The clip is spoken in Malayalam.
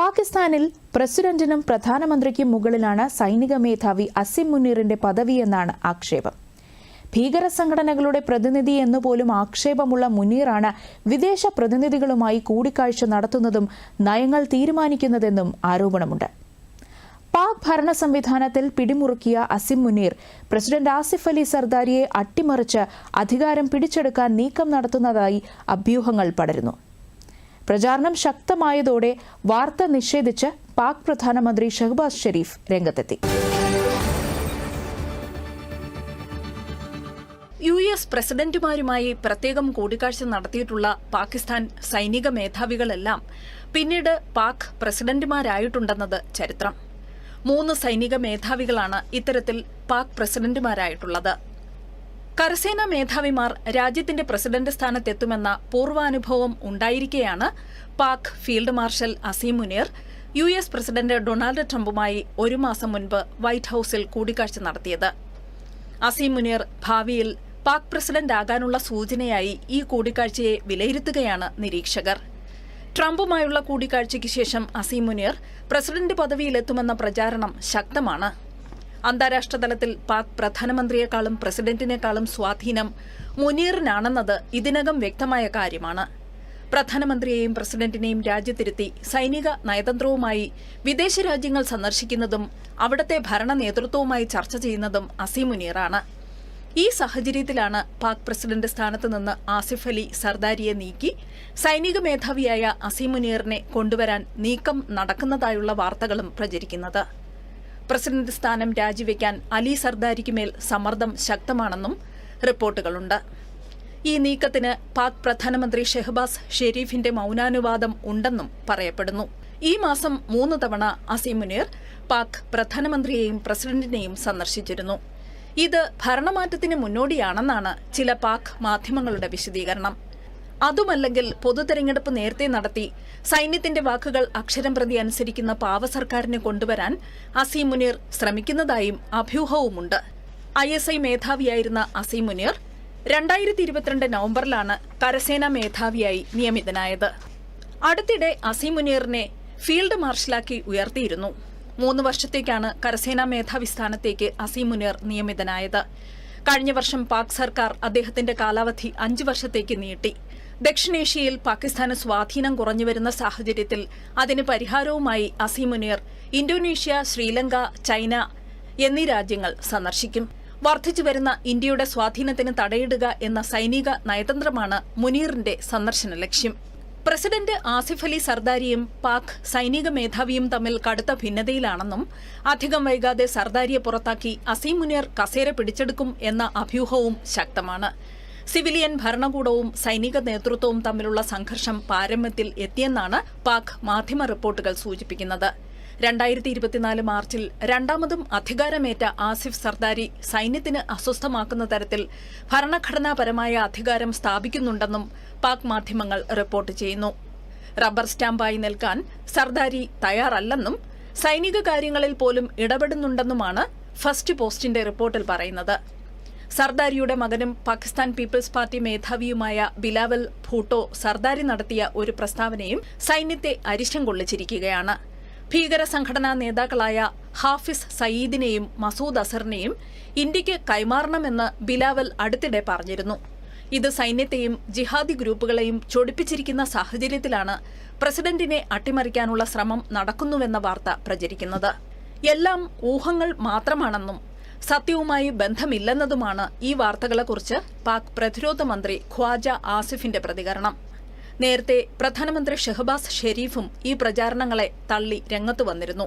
പാകിസ്ഥാനിൽ പ്രസിഡന്റിനും പ്രധാനമന്ത്രിക്കും മുകളിലാണ് സൈനിക മേധാവി അസിം മുനീറിന്റെ പദവിയെന്നാണ് ആക്ഷേപം. ഭീകര സംഘടനകളുടെ പ്രതിനിധി എന്നുപോലും ആക്ഷേപമുള്ള മുനീറാണ് വിദേശ പ്രതിനിധികളുമായി കൂടിക്കാഴ്ച നടത്തുന്നതും നയങ്ങൾ തീരുമാനിക്കുന്നതെന്നും ആരോപണമുണ്ട്. പാക് ഭരണ സംവിധാനത്തിൽ പിടിമുറുക്കിയ അസിം മുനീർ പ്രസിഡന്റ് ആസിഫ് അലി സർദാരിയെ അട്ടിമറിച്ച് അധികാരം പിടിച്ചെടുക്കാൻ നീക്കം നടത്തുന്നതായി അഭ്യൂഹങ്ങൾ പടരുന്നു. പ്രചാരണം ശക്തമായതോടെ വാർത്ത നിഷേധിച്ച് പാക് പ്രധാനമന്ത്രി ഷഹബാസ് ഷെരീഫ് രംഗത്തെത്തി. യു എസ് പ്രസിഡന്റുമാരുമായി പ്രത്യേകം കൂടിക്കാഴ്ച നടത്തിയിട്ടുള്ള പാകിസ്ഥാൻ സൈനിക മേധാവികളെല്ലാം പിന്നീട് പാക് പ്രസിഡന്റുമാരായിട്ടുണ്ടെന്നത് ചരിത്രം. മൂന്ന് സൈനിക മേധാവികളാണ് ഇത്തരത്തിൽ പാക് പ്രസിഡന്റുമാരായിട്ടുള്ളത്. കരസേനാ മേധാവിമാർ രാജ്യത്തിന്റെ പ്രസിഡന്റ് സ്ഥാനത്തെത്തുമെന്ന പൂർവാനുഭവം ഉണ്ടായിരിക്കെയാണ് Pak field marshal Asim Munir U S president Donald ട്രംപുമായി ഒരു മാസം മുൻപ് വൈറ്റ് ഹൌസിൽ കൂടിക്കാഴ്ച നടത്തിയത്. അസീം മുനീർ ഭാവിയിൽ പാക് പ്രസിഡന്റ് ആകാനുള്ള സൂചനയായി ഈ കൂടിക്കാഴ്ചയെ വിലയിരുത്തുകയാണ് നിരീക്ഷകർ. ട്രംപുമായുള്ള കൂടിക്കാഴ്ചയ്ക്ക് ശേഷം അസീം മുനീർ പ്രസിഡന്റ് പദവിയിലെത്തുമെന്ന പ്രചാരണം ശക്തമാണ്. അന്താരാഷ്ട്ര തലത്തിൽ പാക് പ്രധാനമന്ത്രിയെക്കാളും പ്രസിഡന്റിനേക്കാളും സ്വാധീനം മുനീറിനാണെന്നത് ഇതിനകം വ്യക്തമായ കാര്യമാണ്. പ്രധാനമന്ത്രിയെയും പ്രസിഡന്റിനെയും രാജ്യത്തിരുത്തി സൈനിക നയതന്ത്രവുമായി വിദേശ രാജ്യങ്ങൾ സന്ദർശിക്കുന്നതും അവിടത്തെ ഭരണ നേതൃത്വവുമായി ചർച്ച ചെയ്യുന്നതും അസീം മുനീറാണ്. ഈ സാഹചര്യത്തിലാണ് പാക് പ്രസിഡന്റ് സ്ഥാനത്ത് നിന്ന് ആസിഫ് അലി സർദാരിയെ നീക്കി സൈനിക മേധാവിയായ അസീം മുനീറിനെ കൊണ്ടുവരാൻ നീക്കം നടക്കുന്നതായുള്ള വാർത്തകളും പ്രചരിക്കുന്നത്. പ്രസിഡന്റ് സ്ഥാനം രാജിവെക്കാൻ അലി സർദാരിക്ക് മേൽ സമ്മർദ്ദം ശക്തമാണെന്നും റിപ്പോർട്ടുകളുണ്ട്. ഈ നീക്കത്തിന് പാക് പ്രധാനമന്ത്രി ഷെഹബാസ് ഷെരീഫിന്റെ മൗനാനുവാദം ഉണ്ടെന്നും പറയപ്പെടുന്നു. ഈ മാസം മൂന്ന് തവണ അസീം മുനീർ പാക് പ്രധാനമന്ത്രിയെയും പ്രസിഡന്റിനെയും സന്ദർശിച്ചിരുന്നു. ഇത് ഭരണമാറ്റത്തിന് മുന്നോടിയാണെന്നാണ് ചില പാക് മാധ്യമങ്ങളുടെ വിശദീകരണം. അതുമല്ലെങ്കിൽ പൊതു തെരഞ്ഞെടുപ്പ് നേരത്തെ നടത്തി സൈന്യത്തിന്റെ വാക്കുകൾ അക്ഷരം പ്രതി അനുസരിക്കുന്ന പാവ സർക്കാരിനെ കൊണ്ടുവരാൻ അസീം മുനീർ ശ്രമിക്കുന്നതായും അഭ്യൂഹവുമുണ്ട്. ഐ എസ് ഐ മേധാവിയായിരുന്ന അസീം മുനീർ രണ്ടായിരത്തി ഇരുപത്തിരണ്ട് നവംബറിലാണ് കരസേനാ മേധാവിയായി നിയമിതനായത്. അടുത്തിടെ അസീം മുനീറിനെ ഫീൽഡ് മാർഷലാക്കി ഉയർത്തിയിരുന്നു. മൂന്ന് വർഷത്തേക്കാണ് കരസേനാ മേധാവി സ്ഥാനത്തേക്ക് അസീം മുനീർ നിയമിതനായത്. കഴിഞ്ഞ വർഷം പാക് സർക്കാർ അദ്ദേഹത്തിന്റെ കാലാവധി അഞ്ച് വർഷത്തേക്ക് നീട്ടി. ദക്ഷിണേഷ്യയിൽ പാകിസ്ഥാന് സ്വാധീനം കുറഞ്ഞു വരുന്ന സാഹചര്യത്തിൽ അതിന് പരിഹാരവുമായി അസീം മുനീർ ഇന്തോനേഷ്യ ശ്രീലങ്ക ചൈന എന്നീ രാജ്യങ്ങൾ സന്ദർശിക്കും. വർദ്ധിച്ചു വരുന്ന ഇന്ത്യയുടെ സ്വാധീനത്തിന് തടയിടുക എന്ന സൈനിക നയതന്ത്രമാണ് മുനീറിന്റെ സന്ദർശന ലക്ഷ്യം. പ്രസിഡന്റ് ആസിഫ് അലി സർദാരിയും പാക് സൈനിക മേധാവിയും തമ്മിൽ കടുത്ത ഭിന്നതയിലാണെന്നും അധികം വൈകാതെ സർദാരിയെ പുറത്താക്കി അസീം മുനീർ കസേര പിടിച്ചെടുക്കും എന്ന അഭ്യൂഹവും ശക്തമാണ്. സിവിലിയൻ ഭരണകൂടവും സൈനിക നേതൃത്വവും തമ്മിലുള്ള സംഘർഷം പാരമ്യത്തിൽ എത്തിയെന്നാണ് പാക് മാധ്യമ റിപ്പോർട്ടുകൾ സൂചിപ്പിക്കുന്നത്. രണ്ടായിരത്തി ഇരുപത്തിനാല് മാർച്ചിൽ രണ്ടാമതും അധികാരമേറ്റ ആസിഫ് സർദാരി സൈന്യത്തിന് അസ്വസ്ഥമാക്കുന്ന തരത്തിൽ ഭരണഘടനാപരമായ അധികാരം സ്ഥാപിക്കുന്നുണ്ടെന്നും പാക് മാധ്യമങ്ങൾ റിപ്പോർട്ട് ചെയ്യുന്നു. റബ്ബർ സ്റ്റാമ്പായി നിൽക്കാൻ സർദാരി തയ്യാറല്ലെന്നും സൈനിക കാര്യങ്ങളിൽ പോലും ഇടപെടുന്നുണ്ടെന്നുമാണ് ഫസ്റ്റ് പോസ്റ്റിന്റെ റിപ്പോർട്ടിൽ പറയുന്നത്. സർദാരിയുടെ മകനും പാകിസ്ഥാൻ പീപ്പിൾസ് പാർട്ടി മേധാവിയുമായ ബിലാവൽ ഭൂട്ടോ സർദാരി നടത്തിയ ഒരു പ്രസ്താവനയും സൈന്യത്തെ അരിശം കൊള്ളിച്ചിരിക്കുകയാണ്. ഭീകര സംഘടനാ നേതാക്കളായ ഹാഫിസ് സയീദിനെയും മസൂദ് അസറിനെയും ഇന്ത്യയ്ക്ക് കൈമാറണമെന്ന് ബിലാവൽ അടുത്തിടെ പറഞ്ഞിരുന്നു. ഇത് സൈന്യത്തെയും ജിഹാദി ഗ്രൂപ്പുകളെയും ചൊടിപ്പിച്ചിരിക്കുന്ന സാഹചര്യത്തിലാണ് പ്രസിഡന്റിനെ അട്ടിമറിക്കാനുള്ള ശ്രമം നടക്കുന്നുവെന്ന വാർത്ത പ്രചരിക്കുന്നത്. എല്ലാം ഊഹങ്ങൾ മാത്രമാണെന്നും സത്യവുമായി ബന്ധമില്ലെന്നതുമാണ് ഈ വാർത്തകളെക്കുറിച്ച് പാക് പ്രതിരോധ മന്ത്രി ഖ്വാജ ആസിഫിന്റെ പ്രതികരണം. നേരത്തെ പ്രധാനമന്ത്രി ഷെഹബാസ് ഷെരീഫും ഈ പ്രചാരണങ്ങളെ തള്ളി രംഗത്തു വന്നിരുന്നു.